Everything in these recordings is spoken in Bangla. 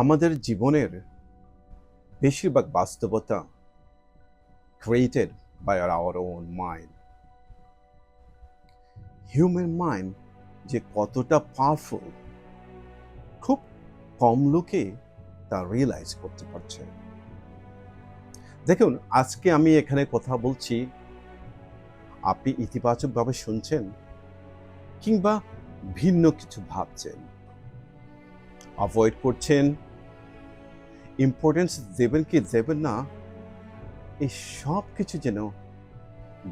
আমাদের জীবনের বেশিরভাগ বাস্তবতা created by are our own mind human mind যে কতটা পাওয়ারফুল খুব কম লোকে তা রিয়েলাইজ করতে পারছে। দেখুন, আজকে আমি এখানে কথা বলছি, আপনি ইতিবাচকভাবে শুনছেন কিংবা ভিন্ন কিছু ভাবছেন। অ্যাভয়েড করছেন। ইম্পর্টেন্স দেবেন কি দেবেন না, এই সব কিছু যেন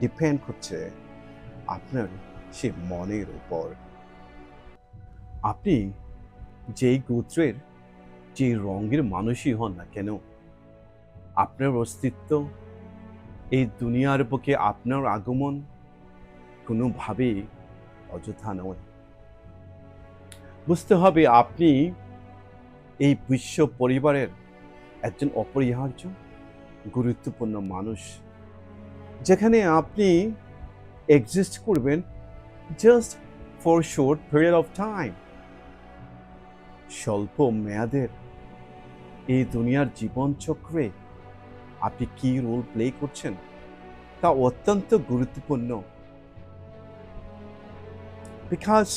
ডিপেন্ড করছে আপনার সে মনের উপর। আপনি যেই গোত্রের যে রঙের মানুষই হন না কেন, আপনার অস্তিত্ব, এই দুনিয়ার বুকে আপনার আগমন কোনোভাবেই অযথা নয়। বুঝতে হবে আপনি এই বিশ্ব পরিবারের একজন অপরিহার্য, গুরুত্বপূর্ণ মানুষ। যেখানে আপনি এক্সিস্ট করবেন just for short period of time স্বল্প মেয়াদের এই দুনিয়ার জীবনচক্রে আপনি কি রোল প্লে করছেন? তা অত্যন্ত গুরুত্বপূর্ণ। Because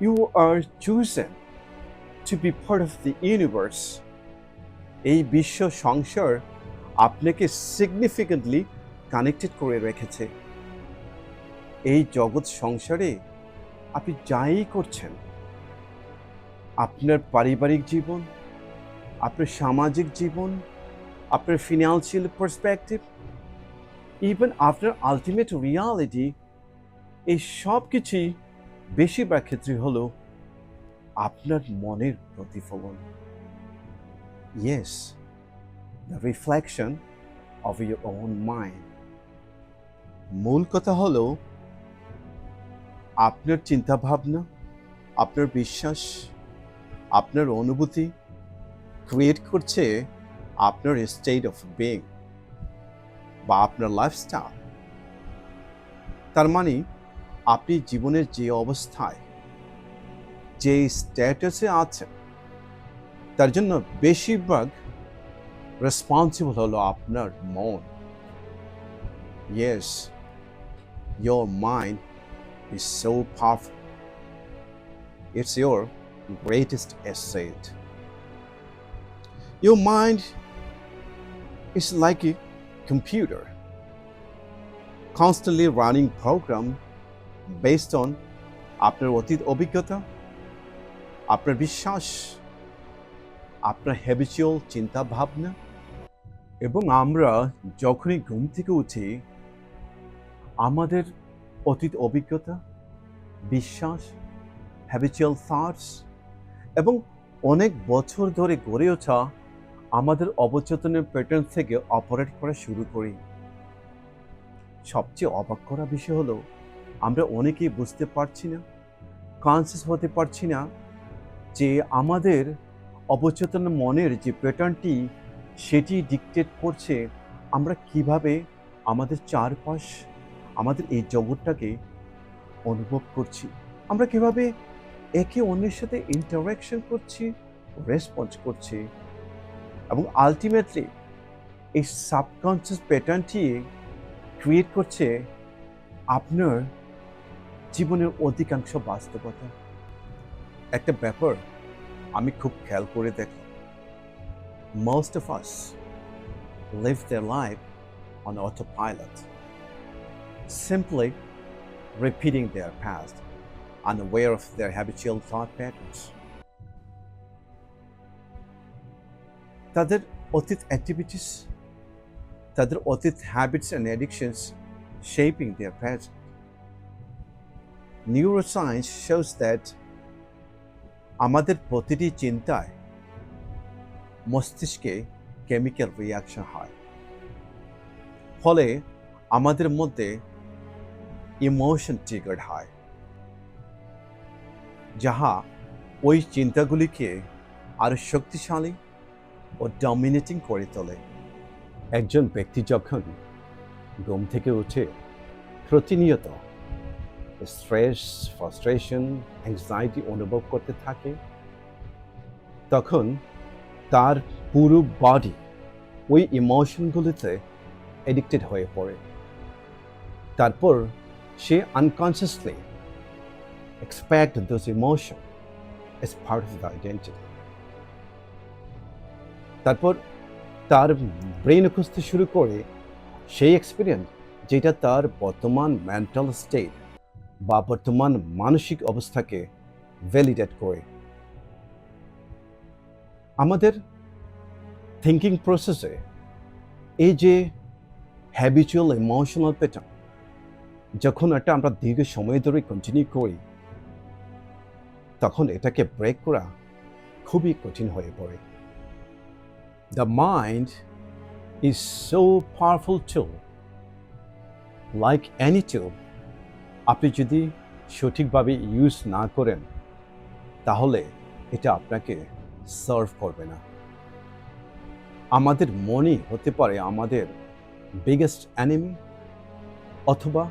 you are chosen to be part of the universe, এই বিশ্ব সংসার আপনাকে সিগনিফিকেন্টলি কানেক্টেড করে রেখেছে। এই জগৎ সংসারে আপনি যাই করছেন, আপনার পারিবারিক জীবন, আপনার সামাজিক জীবন, আপনার ফিনান্সিয়াল পার্সপেক্টিভ ইভেন আপনার আলটিমেট রিয়ালিটি এই সব কিছুই বেশিরভাগ ক্ষেত্রে হলো আপনার মনের প্রতিফলন। Yes the reflection of your own mind মূল কথা হলো, আপনার চিন্তাভাবনা, আপনার বিশ্বাস, আপনার অনুভূতি ক্রিয়েট করছে আপনার স্টেট অফ বিং বা আপনার লাইফস্টাইল তার মানে আপনি জীবনের যে অবস্থায় যে স্ট্যাটাসে আছেন তার জন্য বেশিরভাগ রেসপন্সিবল হলো আপনার মন yes your mind is so powerful. It's your greatest asset. Your mind is like a computer, constantly running program based on আপনার অতীত অভিজ্ঞতা আপনার বিশ্বাস, আপনার হ্যাবিচুয়াল চিন্তা ভাবনা এবং আমরা যখনই ঘুম থেকে উঠি, আমাদের অতীত অভিজ্ঞতা, বিশ্বাস হ্যাবিচুয়াল থটস এবং অনেক বছর ধরে গড়ে ওঠা আমাদের অবচেতনের প্যাটার্ন থেকে অপারেট করা শুরু করি। সবচেয়ে অবাক করা বিষয় হলো, আমরা অনেকেই বুঝতে পারছি না কনসিয়াস হতে পারছি না যে আমাদের অবচেতন মনের যে প্যাটার্নটি, সেটি ডিকটেট করছে আমরা কীভাবে আমাদের চারপাশ, আমাদের এই জগৎটাকে অনুভব করছি। আমরা কীভাবে একে অন্যের সাথে ইন্টারাকশন করছি রেসপন্স করছি এবং আলটিমেটলি এই সাবকনসিয়াস প্যাটার্নটি ক্রিয়েট করছে আপনার জীবনের অধিকাংশ বাস্তবতা। একটা ব্যাপার আমি খুব খেয়াল করে দেখলাম most of us live their life on autopilot simply repeating their past, unaware of their habitual thought patterns. তাদের অতীত অ্যাক্টিভিটিস তাদের অতীত habits and addictions shaping their present neuroscience shows that আমাদের প্রতিটি চিন্তায় মস্তিষ্কে কেমিক্যাল রিয়াকশন হয়। ফলে আমাদের মধ্যে ইমোশন ট্রিগার্ড হয়। যাহা ওই চিন্তাগুলিকে আরও শক্তিশালী ও ডমিনেটিং করে তোলে। একজন ব্যক্তি যখন ঘুম থেকে উঠে প্রতিনিয়ত স্ট্রেস ফ্রাস্ট্রেশন অ্যাংজাইটি অনুভব করতে থাকে, তখন তার পুরো বডি ওই ইমোশনগুলিতে এডিক্টেড হয়ে পড়ে। তারপর সে unconsciously expect those emotion as part of the identity তারপর তার ব্রেন খুঁজতে শুরু করে সেই এক্সপিরিয়েন্স যেটা তার বর্তমান মেন্টাল স্টেট বা বর্তমান মানসিক অবস্থাকে ভ্যালিডেট করে। আমাদের থিঙ্কিং প্রসেসে এই যে হ্যাবিচুয়াল ইমোশনাল প্যাটার্ন যখন এটা আমরা দীর্ঘ সময় ধরে কন্টিনিউ করি, তখন এটাকে ব্রেক করা খুবই কঠিন হয়ে পড়ে। The mind is so powerful tool like any tool আপনি যদি সঠিকভাবে ইউজ না করেন, তাহলে এটা আপনাকে সার্ভ করবে না। আমাদের মনই হতে পারে আমাদের বিগেস্ট অ্যানিমি অথবা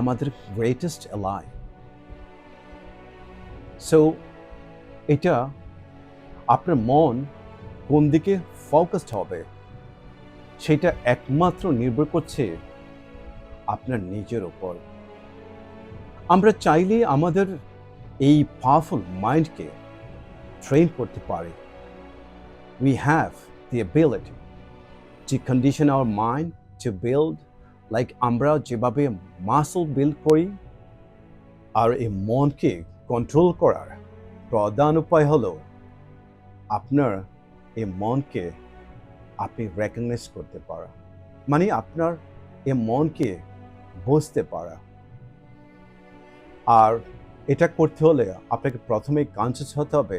আমাদের গ্রেটেস্ট এলাই সো এটা আপনার মন কোন দিকে ফোকাসড হবে, সেটা একমাত্র নির্ভর করছে আপনার নিজের ওপর আমরা চাইলে আমাদের এই পাওয়ারফুল মাইন্ডকে ট্রেন করতে পারি। We have the ability to condition our mind to build like আমরা যেভাবে মাসল বিল্ড করি, আর এই মনকে কন্ট্রোল করার প্রধান উপায় হলো আপনার এই মনকে আপনি রেকগনাইজ করতে পারা। মানে আপনার এই মনকে বুঝতে পারা। আর এটা করতে হলে আপনাকে প্রথমে কনসিয়াস হতে হবে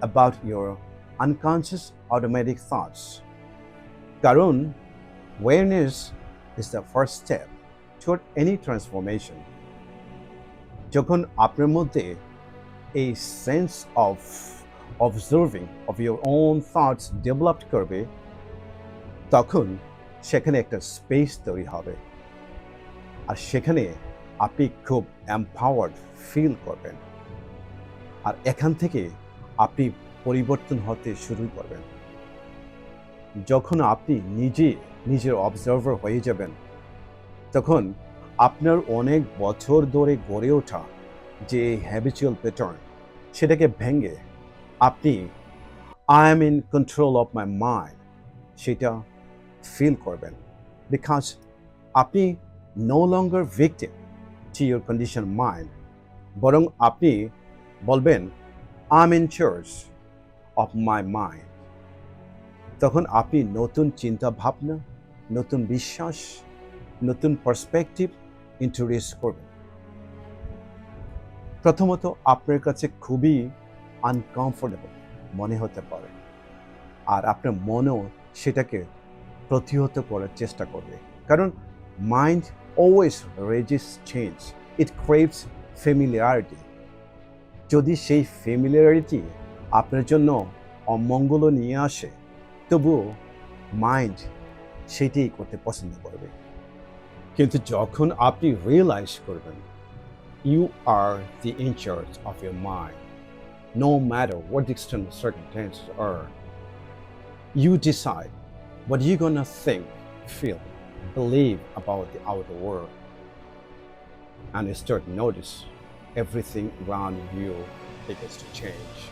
about your unconscious automatic thoughts. কারণ awareness is the first step toward any transformation. যখন আপনার মধ্যে এই sense of observing of your own thoughts develop করবে, তখন সেখানে একটা স্পেস তৈরি হবে আর সেখানে আপনি খুব এম্পাওয়ার্ড ফিল করবেন। আর এখান থেকে আপনি পরিবর্তন হতে শুরু করবেন। যখন আপনি নিজে নিজের অবজার্ভার হয়ে যাবেন, তখন আপনার অনেক বছর ধরে গড়ে ওঠা যে হ্যাবিচুয়াল প্যাটার্ন সেটাকে ভেঙে আপনি I am in control of my mind সেটা ফিল করবেন। বিকজ আপনি no longer victim to your condition mind বরং আপনি বলবেন I am in charge of my mind তখন আপনি নতুন চিন্তা ভাবনা নতুন বিশ্বাস, নতুন পার্সপেক্টিভ ইন্ট্রোডিউস করবেন। প্রথমত আপনার কাছে খুবই আনকমফোর্টেবল মনে হতে পারে। আর আপনার মনও সেটাকে প্রতিহত করার চেষ্টা করবে। কারণ mind always resists change it craves familiarity যদি সেই ফেমিলিয়ারিটি আপনার জন্য অমঙ্গল নিয়ে আসে তবুও মাইন্ড সেটাই করতে পছন্দ করবে কিন্তু যখন আপনি রিয়েলাইজ করবেন you are the in charge of your mind no matter what the external circumstances are, you decide what you're gonna think, feel believe about the outer world and start notice everything around you begins to change